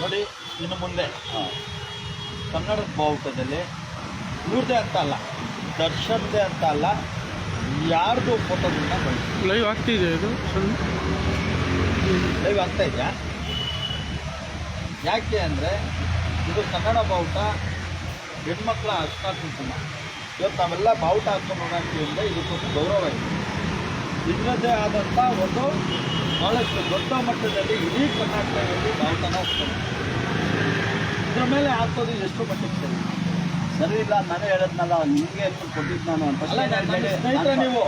ನೋಡಿ ಇನ್ನು ಮುಂದೆ. ಕನ್ನಡದ ಬಾವುಟದಲ್ಲಿ ಇವ್ರದ್ದೇ ಅಂತ ಅಲ್ಲ ದರ್ಶನ್ದೇ ಅಂತ ಅಲ್ಲ ಯಾರ್ದು ಫೋಟೋಗಳನ್ನ ಬಳಸಿ ಲೈವ್ ಆಗ್ತಿದೆ ಇದು. ಲೈವ್ ಆಗ್ತಾ ಇದೆಯಾ? ಯಾಕೆ ಅಂದರೆ ಇದು ಕನ್ನಡ ಬಾವುಟ ಹೆಣ್ಮಕ್ಳ ಅರ್ಶನ ಕುಂಕುಮ ಇವತ್ತು ನಾವೆಲ್ಲ ಬಾವುಟ ಹಾಕೊಂಡು ಅಂದರೆ ಇದಕ್ಕೊಂದು ಗೌರವ ಇದೆ. ಇದರದ್ದೇ ಆದಂಥ ಒಂದು ಭಾಳಷ್ಟು ದೊಡ್ಡ ಮಟ್ಟದಲ್ಲಿ ಇಡೀ ಕರ್ನಾಟಕದಲ್ಲಿ ಬಾವುಟನ ಹೋಗ್ತದೆ. ಇದರ ಮೇಲೆ ಆಗ್ತದೆ ಎಷ್ಟು ಮಟ್ಟಕ್ಕೆ ಇಲ್ಲ ನಾನು ಹೇಳದ್ನಲ್ಲ ನಿಮ್ಗೆ ಕೊಟ್ಟಿದ್ದು ನಾನು ಅಲ್ಲ, ಸ್ನೇಹಿತರೆ ನೀವು.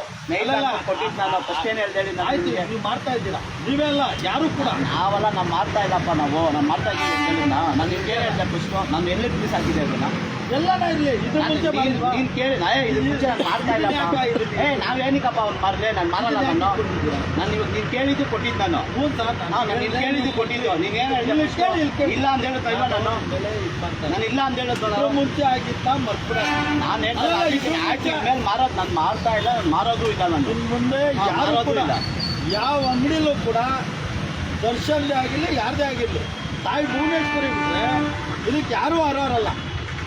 ಕೊಟ್ಟಿದ್ದು ನಾನು ಫಸ್ಟ್ ಏನು ಹೇಳ್ದೇಳಿ ನಾನು ಆಯ್ತು. ನೀವು ಮಾಡ್ತಾ ಇದ್ದೀರಾ? ನೀವೆಲ್ಲ ಯಾರು ಕೂಡ. ನಾವೆಲ್ಲ ನಾನು ಮಾಡ್ತಾ ಇಲ್ಲಪ್ಪ ನಾವು. ನಾನು ಮಾಡ್ತಾ ಹೇಳಿದ್ನ? ನಾನು ನಿಮ್ಗೆ ಏನು ಹೇಳ್ದೆ ಫಸ್ಟ್ ನಾನು ಎಲ್ಲಿ ರಿಲೀಸ್ ಆಗಿದ್ದೆ ಅದನ್ನ? ಎಲ್ಲ ಇರಲಿ ಇದ್ರ ನಾನು ಮುಂಚೆ ನೀನು ಕೇಳಿ. ನಾ ಇದ್ರ ಮುಂಚೆ ನಾನು ಮಾಡ್ತಾ ಇಲ್ಲ? ಏ ನಾವ್ ಏನಕ್ಕಪ್ಪ ಅವ್ನು ಮಾರ್ಲೆ ನಾನು ಮಾಡಲ್ಲ ನಾನು. ನಾನು ಇವಾಗ ನೀನು ಕೇಳಿದ್ದು ಕೊಟ್ಟಿದ್ದು ನಾನು. ಹ್ಞೂ ಸರ್, ನಾನು ನಾನು ಕೇಳಿದ್ದು ಕೊಟ್ಟಿದ್ದು. ನೀನು ಏನು ಕೇಳಿ, ಇಲ್ಲ ಅಂತ ಹೇಳ್ತಾ ಇಲ್ಲ ನಾನು? ನಾನು ಇಲ್ಲ ಅಂತ ಹೇಳುತ್ತೋ ಮುಂಚೆ ನಾನು ನಾನು ಮೇಲೆ ಮಾರೋದು ನಾನು ಮಾಡ್ತಾ ಇಲ್ಲ ನಾನು ಮಾರೋದು ಇಲ್ಲ ನಾನು. ಮುಂದೆ ಯಾರು ಕೂಡ ಇಲ್ಲ. ಯಾವ ಅಂಗಡಿಲೂ ಕೂಡ ದರ್ಶನ್ದೇ ಆಗಿರಲಿ ಯಾರದೇ ಆಗಿರಲಿ ತಾಯಿ ಭುವನೇಶ್ವರಿ ಇದಕ್ಕೆ ಯಾರೂ ಅರ್ಹರಲ್ಲ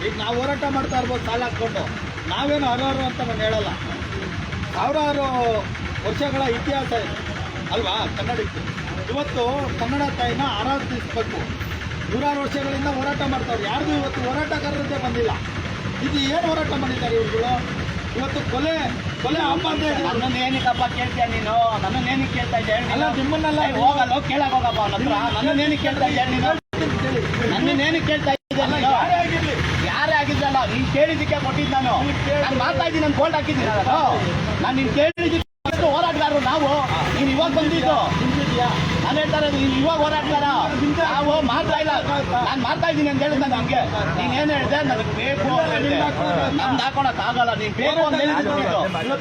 ಈಗ ನಾವು ಹೋರಾಟ ಮಾಡ್ತಾ ಇರ್ಬೋದು ಸಾಲ ಹಾಕ್ಕೊಂಡು. ನಾವೇನು ಅರ್ಹರು ಅಂತ ನಾನು ಹೇಳಲ್ಲ. ಸಾವಿರಾರು ವರ್ಷಗಳ ಇತಿಹಾಸ ಇದೆ. ಅಲ್ವಾ? ಕನ್ನಡಕ್ಕೆ. ಇವತ್ತು ಕನ್ನಡ ತಾಯಿನ ಆರಾಧಿಸ್ಬೇಕು. ನೂರಾರು ವರ್ಷಗಳಿಂದ ಹೋರಾಟ ಮಾಡ್ತಾರೆ ಯಾರ್ದು ಇವತ್ತು ಹೋರಾಟಗಾರರದ್ದೇ ಬಂದಿಲ್ಲ. ಇದು ಏನು ಹೋರಾಟ ಮಾಡಿದ್ದಾರೆ ಇವ್ರುಗಳು? ಇವತ್ತು ಕೊಲೆ ಕೊಲೆ ಅಪ್ಪ ಅಂತ. ನನ್ನನ್ನು ಏನಕ್ಕಪ್ಪ ಕೇಳ್ತೀಯ ನೀನು? ನನ್ನ ಏನಕ್ಕೆ ಕೇಳ್ತಾ ಇದ್ದೆ ಅಲ್ಲ ನಿಮ್ಮನ್ನೆಲ್ಲ ಹೋಗಲ್ಲ ಹೋಗಿ ಕೇಳಕ್ ಹೋಗಪ್ಪ ಅವನ ಹತ್ರ. ನನ್ನನ್ನು ಏನಕ್ಕೆ ಕೇಳ್ತಾ ಇದ್ದೆ ನೀನು. ನನ್ನನ್ನು ಏನಕ್ಕೆ ಕೇಳ್ತಾ ಇದ್ದೆ ಅಲ್ಲ, ನೀನು? ಯಾರೇ ಆಗಿರ್ಲಿ. ಯಾರೇ ಆಗಿದ್ದಲ್ಲ ನೀನ್ ಕೇಳಿದ್ದಕ್ಕೆ ಕೊಟ್ಟಿದ್ದು ನಾನು. ನಾನು ಮಾತಾ ಇದ್ದೀನಿ ನಾನು ಕೋಲ್ಡ್ ಹಾಕಿದ್ದೀನಿ. ನಾನು ನಾನು ನೀನು ಕೇಳಿದ್ದಕ್ಕೆ ಹೋರಾಟಗಾರರು ನಾವು. ನೀನು ಇವಾಗ ಬಂದಿದ್ದು. ನಾನು ತರ ಇವಾಗ ಹೋರಾಡ್ತಾರ? ನಾವು ಮಾಡ್ತಾ ಇಲ್ಲ. ನಾನು ಮಾಡ್ತಾ ಇದ್ದೀನಿ ಅಂತ ಹೇಳಿದ್ ನಾನು ಹಂಗೆ. ನೀನ್ ಏನ್ ಹೇಳಿದೆ? ನನಗೆ ಬೇಕು ಅಂತ ಹೇಳಿದೆ. ನಮ್ದು ಹಾಕೊಳಕ್ ಆಗಲ್ಲ. ನೀನ್ ಬೇಕು ಅಂತ ಹೇಳಿದ್ದು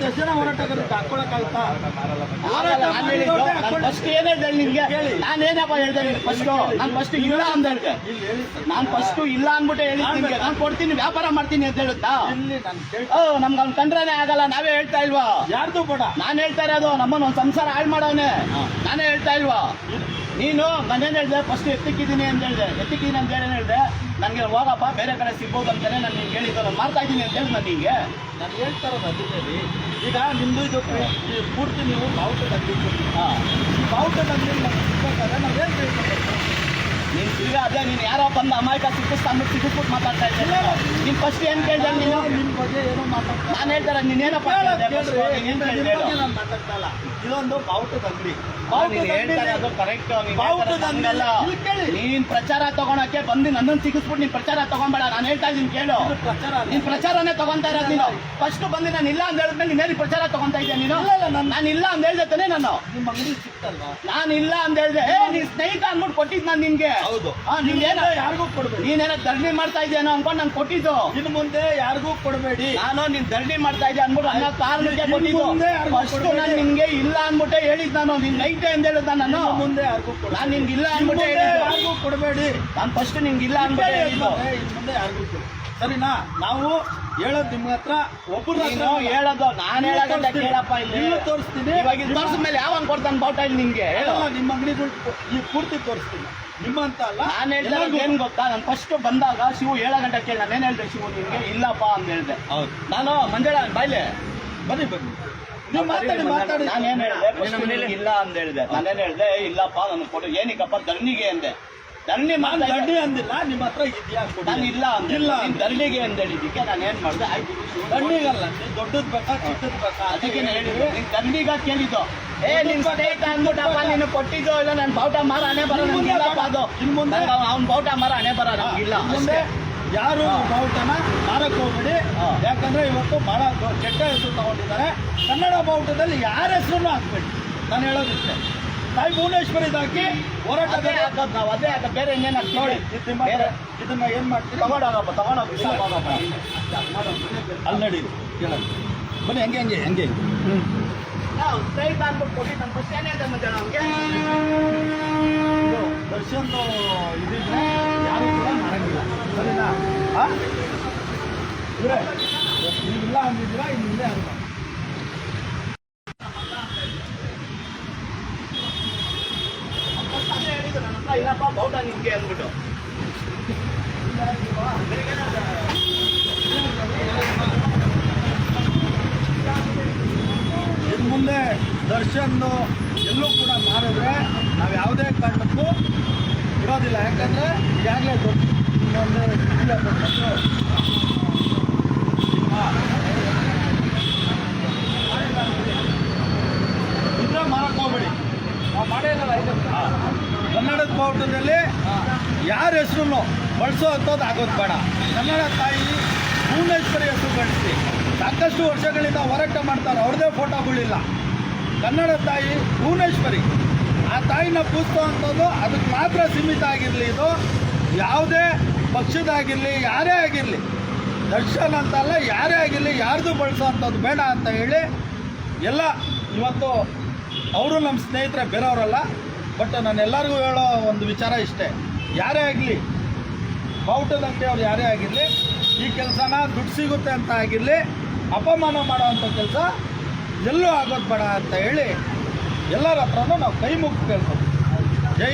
ಎಷ್ಟು ಜನ ಹೋರಾಟಗಾರರು ಹಾಕೊಳಕ್ಕಾಗುತ್ತಾ ಆಗಲ್ಲ, ನಾನ್ ಹೇಳಿದ್ದು, ನಾನ್ ಫಸ್ಟ್ ಏನ್ ಹೇಳ್ದೆ ನಿನ್ಗೆ? ನಾನು ಏನಪ್ಪ ಹೇಳ್ದೆ ನಿನ್ಗೆ ಫಸ್ಟ್ ನಾನು ಫಸ್ಟ್ ಇಲ್ಲ ಅಂತ ಹೇಳ್ದೆ. ನಾನು ಫಸ್ಟ್ ಇಲ್ಲ ಅಂದ್ಬಿಟ್ಟು ಹೇಳಿದ್ ನಿನ್ಗೆ. ನಾನು ಕೊಡ್ತೀನಿ ವ್ಯಾಪಾರ ಮಾಡ್ತೀನಿ ಅಂತ ಹೇಳುತ್ತಾ? ನಮ್ಗೆ ಅವ್ನು ಕಂಡ್ರೇನೆ ಆಗಲ್ಲ. ನಾವೇ ಹೇಳ್ತಾ ಇಲ್ವಾ? ಯಾರ್ದು ಬೇಡ? ನಾನು ಹೇಳ್ತಾ ಇರೋದು ನಮ್ಮನ್ನ ಒಂದ್ ಸಂಸಾರ ಹಾಳು ಮಾಡೋನೆ. ನಾನೇ ಹೇಳ್ತಾ ಇಲ್ವಾ? ನೀನು ನಾನೇನು ಹೇಳಿದೆ ಫಸ್ಟ್ ಎತ್ತಿಕ್ಕಿದ್ದೀನಿ ಅಂತ ಹೇಳಿದೆ. ಎತ್ತಿಕ್ಕಿದ್ದೀನಿ ಅಂತ ಹೇಳಿ ಹೇಳಿದೆ? ನನಗೆ ಹೋಗಪ್ಪ ಬೇರೆ ಕಡೆ ಸಿಗ್ಬೋದು ಅಂತಾನೆ ನಾನು ನಿಮ್ಗೆ ನಾನು ಮಾಡ್ತಾ ಇದ್ದೀನಿ ಅಂತ ಹೇಳಿ ನಾನು ನಿಮಗೆ ನಾನು ಹೇಳ್ತಾರೋ ಇರೋದು ಈಗ ನಿಮ್ಮದು ಇದು ಪೂರ್ತಿ ನೀವು ಬಾವುಟ ಅಂಗಡಿ ಹಾಂ. ಬಾವುಟ ಬಾವುಟದ ನಾನು ನಾವು ಏನು ಕೇಳ್ಕೊಬೇಕು ನೀನು ಅದೇ ನೀನು ಯಾರೋ ಬಂದು ಅಮಾಯಕ ಸಿಕ್ಕಿಸ್ಬಿಟ್ಟು ಮಾತಾಡ್ತಾ ನೀನು. ಫಸ್ಟ್ ಏನು ಕೇಳಿದೆ ನೀನು? ಬಗ್ಗೆ ಏನೋ ಮಾತಾಡ್ತಾ ನಾನು ಹೇಳ್ತಾರೆ ನೀನೇನಪ್ಪ ಮಾತಾಡ್ತಾ ಇಲ್ಲ. ಇದೊಂದು ಬಾವುಟದ ಅಂಗಡಿ ನೀನ್ ಪ್ರಚಾರ ತಗೊಳಕ್ಕೆ ಬಂದು ನನ್ನನ್ನು ಸಿಗಿಸ್ಬಿಟ್ಟು ನೀನ್ ಪ್ರಚಾರ ತಗೊಂಬೇಡ. ನಾನು ಹೇಳ್ತಾ ಇದ್ದೀನಿ ಕೇಳು. ನೀನ್ ಪ್ರಚಾರನೇ ತಗೊಂತಾ ಇರೋದು ನೀನು. ಫಸ್ಟ್ ಬಂದು ನಾನು ಇಲ್ಲ ಅಂತ ಹೇಳಿದ್ಮೇಲೆ ನೀನೇನು ಪ್ರಚಾರ ತಗೊಂತಾ ಇದ್ದೀನಿ ನೀನು? ನಾನು- ನಾನು ಇಲ್ಲ ಅಂತ ಹೇಳ್ದೆ ತಾನೇ ನಾನು. ನಿಮ್ಮ ಅಂಗಡಿ ಸಿಕ್ತಲ್ವಾ? ನಾನು ಇಲ್ಲ ಅಂತ ಹೇಳ್ದೆ. ಏ ನೀನ್ ಸ್ನೇಹಿತ ಅಂದ್ಬಿಟ್ಟು ಕೊಟ್ಟಿದ್ದು ನಾನು ನಿನ್ಗೆ. ಹೌದು. ಹಾ ನೀನೇನೋ ಯಾರಿಗೂ ಕೊಡ್ಬೇಡಿ. ನೀನೇನೋ ಧರಣಿ ಮಾಡ್ತಾ ಇದೆಯೇನೋ ಅನ್ಕೊಂಡು ನಾನು ಕೊಟ್ಟಿದ್ದು. ಇನ್ ಮುಂದೆ ಯಾರಿಗೂ ಕೊಡಬೇಡಿ. ನಾನು ನಿನ್ ಧರಣಿ ಮಾಡ್ತಾ ಇದ್ದೆ ಅನ್ಬಿಟ್ಟು ಅನ್ನೋ ಕಾರಣಕ್ಕೆ ಕೊಟ್ಟಿದ್ದು ಮುಂದೆ ಯಾರಿಗೂ ಕೊಡ್ಬೇಡಿ. ನಾನು ನಿನ್ಗೆ ಇಲ್ಲ ಅನ್ಬಿಟ್ಟೆ ಹೇಳಿದ್ ನಾನು. ನಿನ್ ನೈಟ್ ಅಂತ ಹೇಳಿದ ನಾನು. ಮುಂದೆ ಯಾರಿಗೂ ಕೊಡ ನಾನು ನಿನ್ಗೆ ಇಲ್ಲ ಇನ್ನು ಅನ್ಬಿಟ್ಟೆ ಮುಂದೆ ಹೇಳಿದ್ದು. ಯಾರಿಗೂ ಕೊಡಬೇಡಿ. ನಾನು ಫಸ್ಟ್ ನಿಮ್ಗೆ ಇಲ್ಲ ಅನ್ಬಿಟ್ಟೆ ಹೇಳಿದ್ದು. ಇನ್ನು ಮುಂದೆ ಯಾರಿಗೂ ಕೊಡಿ ಸರಿನಾ? ನಾವು ಹೇಳೋದು ನಿಮ್ಮ ಹತ್ರ ಒಬ್ಬರ ನೀನು ಹೇಳೋದು. ನಾನು ಹೇಳೋದಂತ ಕೇಳಪ್ಪ ಇಲ್ಲಿ. ತೋರಿಸ್ತೀನಿ. ಇವಾಗ ತೋರಿಸಿದ ಮೇಲೆ ಯಾವಾಗ ಕೊಡ್ತಾನೆ ಬಾವುಟ ಇಲ್ಲಿ ನಿಂಗೆ? ಹೇಳು. ಹೇಳಲ್ಲ ನಿಮ್ಮ ಅಂಗಡಿಗಳು ಈ ಪೂರ್ತಿ ತೋರಿಸ್ತೀನಿ. ನಿಮ್ಮಂತ ಅಲ್ಲ ನಾನು ಹೇಳ್ದೆ ಎಲ್ಲರಿಗೂ- ಏನ್ ಗೊತ್ತಾ? ನಾನು ಫಸ್ಟ್ ಬಂದಾಗ ಶಿವು ಏಳು ಗಂಟೆ ನಾನು ಏನು ಹೇಳ್ದೆ ಶಿವು ನಿಮ್ಗೆ ಇಲ್ಲಪ್ಪ ಅಂತ ಹೇಳ್ದೆ. ಹೌದು. ನಾನು ಮಂಜಳ ಬಾಯ್ಲೆ. ಬನ್ನಿ ಬನ್ನಿ. ನೀವು ಮಾತಾಡಿ ಮಾತಾಡಿ. ನಾನೇನ್ ಹೇಳ್ದೆ? first ಇಲ್ಲ ಅಂತ ಹೇಳ್ದೆ. ನಾನೇನ್ ಹೇಳ್ದೆ? "ಏ, ಇಲ್ಲಪ್ಪ ನನ್ ಕೊಡು. ಏನಿಕ್ಕಪ್ಪ? ಧರಣಿಗೆ ಅಂದೆ. ಧರಣಿ ನಾನು ಗಡ್ಡಿ ಅಂದಿಲ್ಲ ನಿಮ್ಮ ಹತ್ರ ಇದೆಯಾ. ನಾನು ಇಲ್ಲ ಅಂದಿಲ್ಲ. ನೀನ್ ಧರಣಿಗೆ ಅಂತ ಹೇಳಿದ್ದಕ್ಕೆ ನಾನು ಏನು ಮಾಡಿದೆ? ಆಯ್ತು ಶಿವು, ಗಡ್ಡಿಗಲ್ಲ ಬೇಕಾ ಚಿಕ್ಕದ್ ಬೇಕಾ? ಅದಕ್ಕೆ ಹೇಳಿದ್ರು ಹೇಳಿದ್ದು ಕೇಳಿದೋ ಕೇಳಿದ್ದು. ಏ ನಿನ್ ಸ್ನೇಹಿತ ಅಂದ್ಬಿಟ್ಟಪ್ಪ ನೀನು ಕೊಟ್ಟಿದ್ದೋ ಇಲ್ಲ ನಾನು ಬಾವುಟ ಮಾರ ಹಣೆ ಬರ ಮುಂದೆ ಅದು. ಇನ್ನು ಮುಂದೆ- ಅವ್ನ ಬಾವುಟ ಮಾರ ಹಣೆ ಬರ ನನ್ಗಿಲ್ಲ ಮುಂದೆ. ಯಾರು ಬಾವುಟನ ಮಾರಕ್ ಹೋಗ್ಬೇಡಿ. ಯಾಕಂದ್ರೆ ಇವತ್ತು ಬಹಳ ಕೆಟ್ಟ ಹೆಸರು ತಗೊಂಡಿದ್ದಾರೆ. ಕನ್ನಡ ಬಾವುಟದಲ್ಲಿ ಯಾರ ಹೆಸರು ಹಾಕ್ಬೇಡಿ. ನಾನು ಹೇಳೋದಿಷ್ಟೇ. ತಾಯಿ ಭುವನೇಶ್ವರ ಇದಾಕಿ ಹೋರಾಟ ಹಾಕೋದು ನಾವು ಅದೇ ಹಾಕೋದು ಬೇರೆ ಇನ್ನೇನು ನೋಡಿ. ಬೇರೆ. ಇದನ್ನ ಏನ್ ಮಾಡ್ತೀವಿ ತಗೊಂಡಾಗಪ್ಪ ತಗೊಂಡೋಗಿ ಅಲ್ಲಿ ನಡಿ. ಬನ್ನಿ ಹಂಗೆ ಹಂಗೆ ಹಂಗೆ. ನಾವು ಅಂದ್ಬಿಟ್ಟು ಫಸ್ಟ್ ಏನೇ ಇದೆ ಮತ್ತೆ ನಮ್ಗೆ. ಇದು ದರ್ಶನ್ ಇದಿದ್ರೆ ಯಾರು ಕೂಡ ಮಾಡಂಗಿಲ್ಲ ಸರಿನಾ? ನೀವಿಲ್ಲ ಅಂದಿದ್ದೀರಾ ಇನ್ನು ಯಾರು ಮಾಡಲ್ಲ. ಫಸ್ಟ್ ಅದೇ ಹೇಳಿದ್ದು ನನ್ನ ಹತ್ರ ಇಲ್ಲಪ್ಪ ಬಾವುಟ ನಿಮ್ಗೆ ಅಂದ್ಬಿಟ್ಟು. ಮುಂದೆ ದರ್ಶನ್ ಎಲ್ಲೂ ಕೂಡ ಮಾಡಿದ್ರೆ ನಾವು ಯಾವುದೇ ಕಾರಣಕ್ಕೂ ಇರೋದಿಲ್ಲ. ಯಾಕಂದರೆ ಈಗಾಗಲೇ ದೊಡ್ಡ ಇನ್ನೊಂದು ಹೋಗಬೇಡಿ. ನಾವು ಮಾಡೇ ಇಲ್ಲಲ್ಲ ಹೋಗ್ಬೇಡಿ ಕನ್ನಡದ ಬಾವುಟದಲ್ಲಿ ಯಾರ ಹೆಸರು ಬಳಸೋ ಅಂಥದ್ದು ಆಗೋದು ಬೇಡ. ಕನ್ನಡ ತಾಯಿ ಭುವನೇಶ್ವರಿ ಹೆಸರು ಬಳಸಿ. ಸಾಕಷ್ಟು ವರ್ಷಗಳಿಂದ ಹೋರಾಟ ಮಾಡ್ತಾರೆ, ಅವ್ರದ್ದೇ ಫೋಟೋಗಳಿಲ್ಲ ಕನ್ನಡ ತಾಯಿ ಭುವನೇಶ್ವರಿ. ಆ ತಾಯಿನ ಪೂಜಿಸೋ ಅಂಥದ್ದು ಅದಕ್ಕೆ ಮಾತ್ರ ಸೀಮಿತ ಆಗಿರಲಿ ಇದು. ಯಾವುದೇ ಪಕ್ಷದಾಗಿರಲಿ ಯಾರೇ ಆಗಿರಲಿ, ದರ್ಶನ್ ಅಂತಲ್ಲ ಯಾರೇ ಆಗಿರಲಿ, ಯಾರ್ದು ಬಳಸೋ ಅಂಥದ್ದು ಬೇಡ ಅಂತ ಹೇಳಿ ಎಲ್ಲ ಇವತ್ತು ಅವರು ನಮ್ಮ ಸ್ನೇಹಿತರೆ ಬೇರೆಯವರಲ್ಲ ಬಟ್ ನಾನು ಎಲ್ಲರಿಗೂ ಹೇಳೋ ಒಂದು ವಿಚಾರ ಇಷ್ಟೇ. ಯಾರೇ ಆಗಲಿ, ಬಾವುಟದಂತೆ ಅವ್ರು ಯಾರೇ ಆಗಿರಲಿ, ಈ ಕೆಲಸನ ದುಡ್ಡು ಸಿಗುತ್ತೆ ಅಂತ ಆಗಿರಲಿ, ಅಪಮಾನ ಮಾಡೋವಂಥ ಕೆಲಸ ಎಲ್ಲೂ ಆಗೋದು ಬೇಡ ಅಂತ ಹೇಳಿ ಎಲ್ಲರ ಹತ್ರನೂ ನಾವು ಕೈ ಮುಗ್ದು ಕೇಳ್ಕೊತೀವಿ ಜೈ